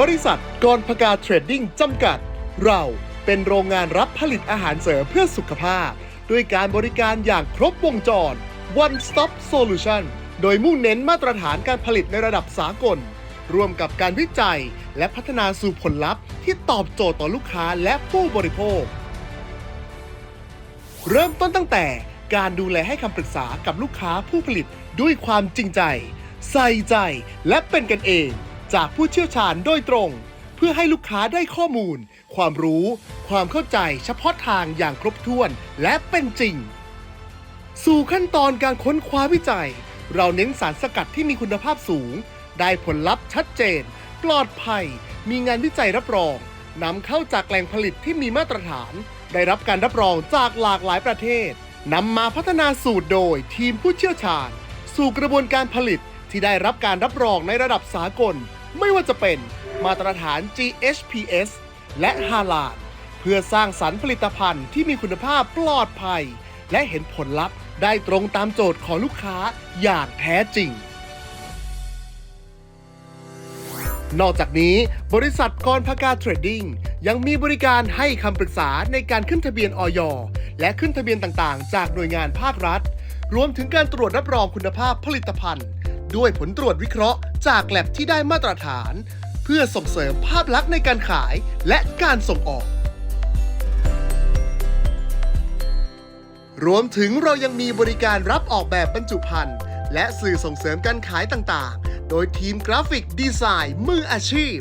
บริษัทกรพกาเทรดดิ้งจำกัด เราเป็นโรงงานรับผลิตอาหารเสริมเพื่อสุขภาพ ด้วยการบริการอย่างครบวงจร One Stop Solution โดยมุ่งเน้นมาตรฐานการผลิตในระดับสากล ร่วมกับการวิจัยและพัฒนาสู่ผลลัพธ์ที่ตอบโจทย์ต่อลูกค้าและผู้บริโภค เริ่มต้นตั้งแต่การดูแลให้คำปรึกษากับลูกค้าผู้ผลิตด้วยความจริงใจ ใส่ใจและเป็นกันเอง จากผู้เชี่ยวชาญโดยตรง เพื่อให้ลูกค้าได้ข้อมูล ความรู้ ความเข้าใจเฉพาะทางอย่างครบถ้วนและเป็นจริง สู่ขั้นตอนการค้นคว้าวิจัย เราเน้นสารสกัดที่มีคุณภาพสูง ได้ผลลัพธ์ชัดเจน ปลอดภัย มีงานวิจัยรับรองนำเข้าจากแหล่งผลิตที่มีมาตรฐาน ได้รับการรับรองจากหลากหลายประเทศนำมาพัฒนาสูตรโดยทีมผู้เชี่ยวชาญ สู่กระบวนการผลิตที่ได้รับการรับรองในระดับสากล ไม่ว่าจะเป็นมาตรฐาน GHPS และ h a l a l เพื่อสร้างสรรค์ผลิตภัณฑ์ที่มีคุณภาพปลอดภัย และเห็นผลลัพธ์ได้ตรงตามโจทย์ของลูกค้าอย่างแท้จริง นอกจากนี้บริษัทกรพกาเทรดดิ้งยังมีบริการให้คำปรึกษาในการขึ้นทะเบียนออยและขึ้นทะเบียนต่างๆ จากหน่วยงานภาครัฐ รวมถึงการตรวจรับรองคุณภาพผลิตภัณฑ์ ด้วยผลตรวจวิเคราะห์จากแลบที่ได้มาตรฐาน เพื่อส่งเสริมภาพลักษณ์ในการขายและการส่งออก รวมถึงเรายังมีบริการรับออกแบบบรรจุภัณฑ์และสื่อส่งเสริมการขายต่างๆ โดยทีมกราฟิกดีไซน์มืออาชีพ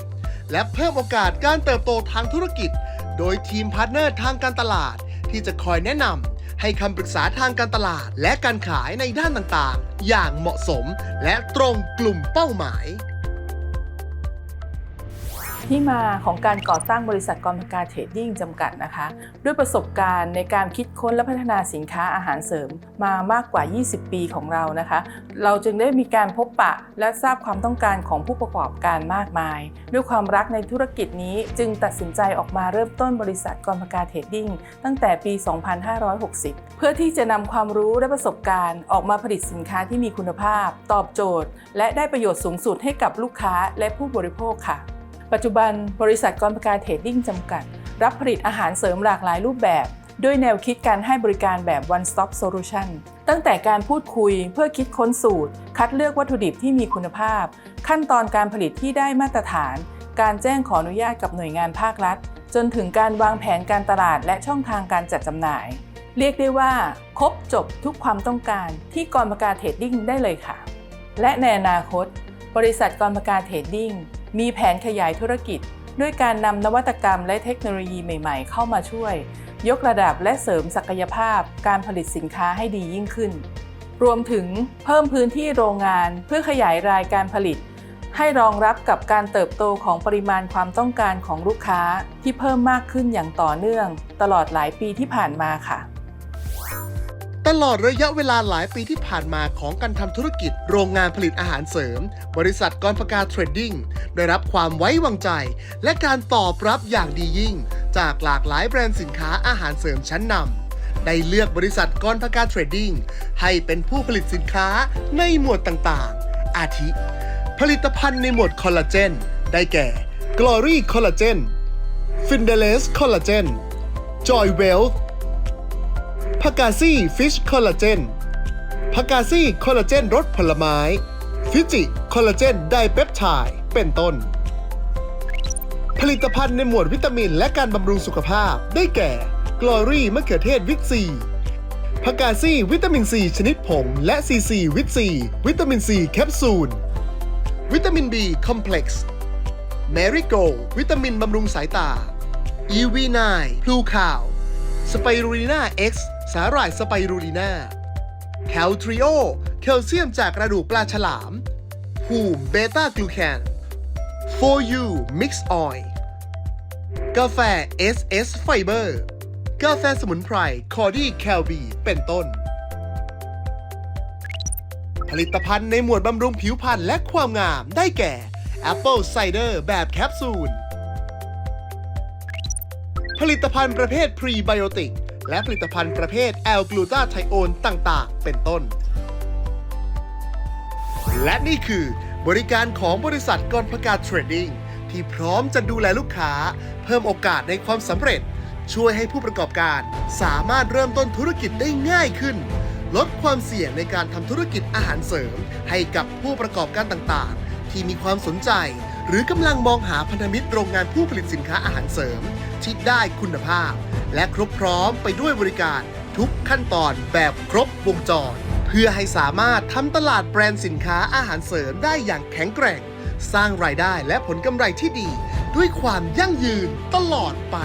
และเพิ่มโอกาสการเติบโตทางธุรกิจ โดยทีมพาร์ทเนอร์ทางการตลาด ที่จะคอยแนะนำ ให้คำปรึกษาทางการตลาดและการขายในด้านต่างๆ อย่างเหมาะสมและตรงกลุ่มเป้าหมาย ที่มาของการก่อตั้งบริษัทกรพการเทรดดิ้งจำกัดนะคะ ด้วยประสบการณ์ในการคิดค้นและพัฒนาสินค้าอาหารเสริมมามากกว่า 20 ปีของเรานะคะ เราจึงได้มีการพบปะและทราบความต้องการของผู้ประกอบการมากมาย ด้วยความรักในธุรกิจนี้จึงตัดสินใจออกมาเริ่มต้นบริษัทกรพการเทรดดิ้งตั้งแต่ปี 2560 เพื่อที่จะนำความรู้และประสบการณ์ ออกมาผลิตสินค้าที่มีคุณภาพ ตอบโจทย์ และได้ประโยชน์สูงสุดให้กับลูกค้าและผู้บริโภคค่ะ ปัจจุบันบริษัทกรประการเทรดดิ้งจำกัด รับผลิตอาหารเสริมหลากหลายรูปแบบ ด้วยแนวคิดการให้บริการแบบ one stop solution ตั้งแต่การพูดคุยเพื่อคิดค้นสูตร คัดเลือกวัตถุดิบที่มีคุณภาพ ขั้นตอนการผลิตที่ได้มาตรฐาน การแจ้งขออนุญาตกับหน่วยงานภาครัฐ จนถึงการวางแผนการตลาดและช่องทางการจัดจำหน่าย เรียกได้ว่าครบจบทุกความต้องการที่กรประการเทรดดิ้งได้เลยค่ะ และในอนาคต บริษัทกรประการเทรดดิ้งมีแผนขยายธุรกิจ ด้วยการนำนวัตกรรมและเทคโนโลยีใหม่ๆ เข้ามาช่วย ยกระดับและเสริมศักยภาพการผลิตสินค้าให้ดียิ่งขึ้น รวมถึงเพิ่มพื้นที่โรงงานเพื่อขยายรายการผลิต ให้รองรับกับการเติบโตของปริมาณความต้องการของลูกค้าที่เพิ่มมากขึ้นอย่างต่อเนื่อง ตลอดหลายปีที่ผ่านมาค่ะ ลอดระยะเวลาหลายปีที่ผ่านมาของการทำธุรกิจ โรงงานผลิตอาหารเสริม บริษัทกรพกาเทรดดิ้งได้รับความไว้วางใจ และการตอบรับอย่างดียิ่ง จากหลากหลายแบรนด์สินค้าอาหารเสริมชั้นนำได้เลือกบริษัทกรพกาเทรดดิ้งให้เป็นผู้ผลิตสินค้าในหมวดต่างๆ อาทิ ผลิตภัณฑ์ในหมวดคอลลาเจน ได้แก่ Glory Collagen f i n d e l e s Collagen Joy Wealth พากาซี่ฟิชคอลลาเจนพากาซี่คอลลาเจนรสผลไม้ ฟิจิคอลลาเจนไดเปปไทด์เป็นต้น ผลิตภัณฑ์ในหมวดวิตามินและการบำรุงสุขภาพได้แก่กลอรี่มะเขือเทศวิตซีพากาซี่วิตามินซีชนิดผง และซีซีวิตซีวิตามินซีแคปซูล วิตามิน B คอมเพล็กซ์แมริโกวิตามินบำรุงสายตา EV9 พลูคาว สไปรูลีนา X สาหร่ายสไปรูลีนาแคลทริโอ แคลเซียมจากกระดูกปลาฉลามภูมิเบต้ากลูแคน 4U Mix Oil กาแฟ SS Fiber กาแฟสมุนไพร คอดี้แคลบี เป็นต้น ผลิตภัณฑ์ในหมวดบำรุงผิวพรรณและความงามได้แก่ Apple Cider แบบแคปซูล ผลิตภัณฑ์ประเภทพรีไบโอติก และผลิตภัณฑ์ประเภทแอลกลูตาไทโอนต่างๆ เป็นต้น และนี่คือบริการของบริษัทกรพกาเทรดดิ้งที่พร้อมจะดูแลลูกค้า เพิ่มโอกาสในความสำเร็จ ช่วยให้ผู้ประกอบการ สามารถเริ่มต้นธุรกิจได้ง่ายขึ้น ลดความเสี่ยงในการทำธุรกิจอาหารเสริม ให้กับผู้ประกอบการต่างๆ ที่มีความสนใจ หรือกำลังมองหาพันธมิตรโรงงานผู้ผลิตสินค้าอาหารเสริม ที่ได้คุณภาพ และครบพร้อมไปด้วยบริการทุกขั้นตอนแบบครบวงจร เพื่อให้สามารถทำตลาดแบรนด์สินค้าอาหารเสริมได้อย่างแข็งแกร่ง สร้างรายได้และผลกำไรที่ดี ด้วยความยั่งยืนตลอดไป